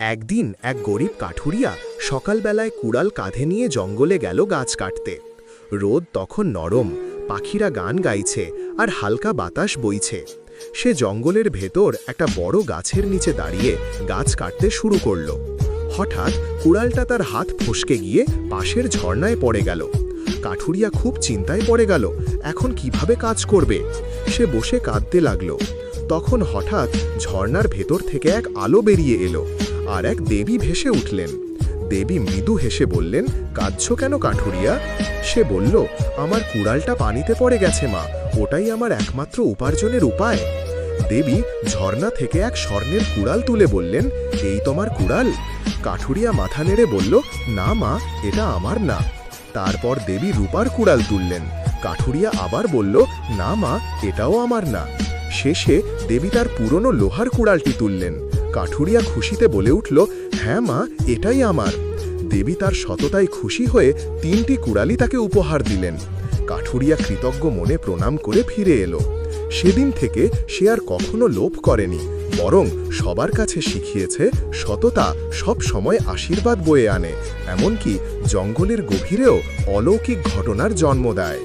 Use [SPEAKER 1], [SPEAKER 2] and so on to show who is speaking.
[SPEAKER 1] একদিন এক গরিব কাঠুরিয়া সকালবেলায় কুড়াল কাঁধে নিয়ে জঙ্গলে গেল গাছ কাটতে। রোদ তখন নরম, পাখিরা গান গাইছে আর হালকা বাতাস বইছে। সে জঙ্গলের ভেতর একটা বড় গাছের নিচে দাঁড়িয়ে গাছ কাটতে শুরু করল। হঠাৎ কুড়ালটা তার হাত ফসকে গিয়ে পাশের ঝর্ণায় পড়ে গেল। কাঠুরিয়া খুব চিন্তায় পড়ে গেল, এখন কীভাবে কাজ করবে? সে বসে কাঁদতে লাগল। তখন হঠাৎ ঝর্ণার ভেতর থেকে এক আলো বেরিয়ে এলো। আর এক দেবী ভেসে উঠলেন। দেবী মৃদু হেসে বললেন, কাঁদছ কেন কাঠুরিয়া? সে বলল, আমার কুড়ালটা পানিতে পড়ে গেছে, মা। ওটাই আমার একমাত্র উপার্জনের উপায়। দেবী ঝর্ণা থেকে এক স্বর্ণের কুড়াল তুলে বললেন, এই তোমার কুড়াল? কাঠুরিয়া মাথা নেড়ে বলল, না, মা, এটা আমার না। তারপর দেবী রূপার কুড়াল তুললেন। কাঠুরিয়া আবার বলল, না, মা, এটাও আমার না। শেষে দেবী তার পুরনো লোহার কুড়ালটি তুললেন। কাঠুরিয়া খুশিতে বলে উঠল হ্যাঁ মা, এটাই আমার। দেবী তার সততায় খুশি হয়ে তিনটি কুড়ালি তাকে উপহার দিলেন। কাঠুরিয়া কৃতজ্ঞ মনে প্রণাম করে ফিরে এলো। সেদিন থেকে সে আর কখনো লোভ করেনি, বরং সবার কাছে শিখিয়েছে, সততা সব সময় আশীর্বাদ বয়ে আনে, এমনকি জঙ্গলের গভীরেও অলৌকিক ঘটনার জন্ম দেয়।